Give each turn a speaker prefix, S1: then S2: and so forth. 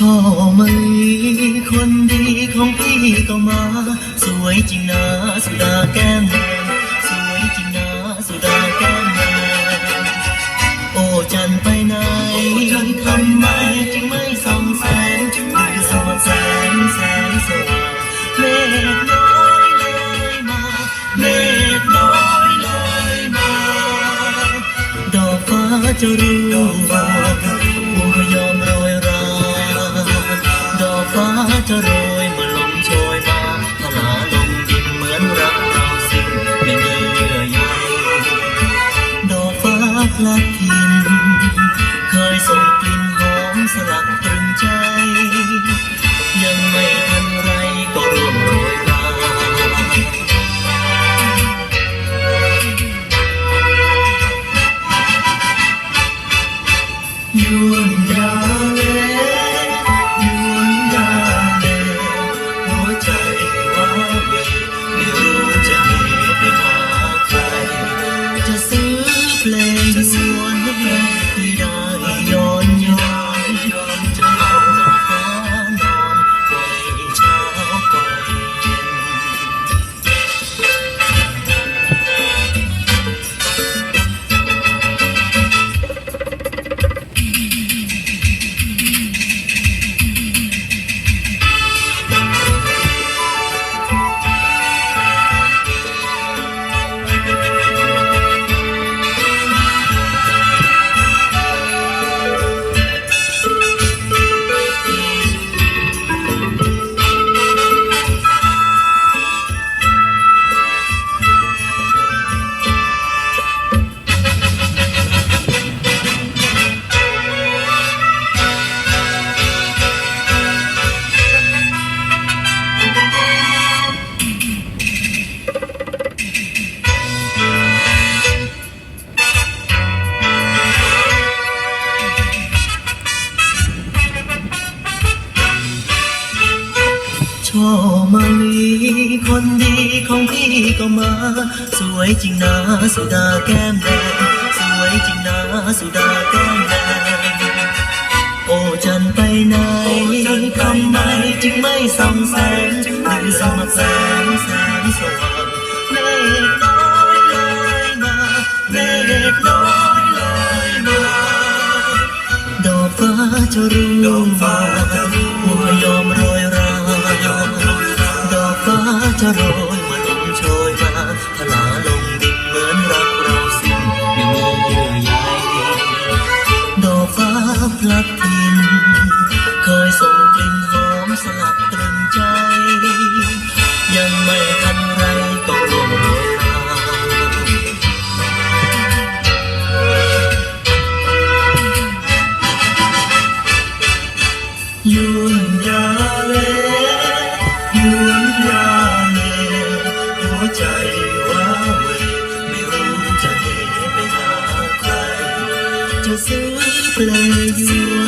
S1: ช่อมะลิคนดีของพี่ก็มา สวยจริงนะสุดาแก้มแดงสวยจริงนะสุดาแก้มแดงโอ้จันไปไหนทำไมจึงไม่ส่องแสงจึงไม่ส่องแสงแสงสว่างเมฆน้อยลอยมาเมฆน้อยลอยมาดอกฟ้าจะรู้ว่า ส่งกลิ่นหอมสลักตรึงใจ ยังไม่ทันไร ช่อมะลิคนดีของพี่ก็มา สวยจริงนะสุดาแก้มแดงสวยจริงนะสุดาแก้มแดงโอ้จันไปไหนทำไมจึงไม่ส่องแสงจึงไม่ส่องแสงแสงสว่างเมฆน้อยลอยมาเมฆน้อยลอยมาดอกฟ้าจะรู้ว่าบัวยอมโรย ไปห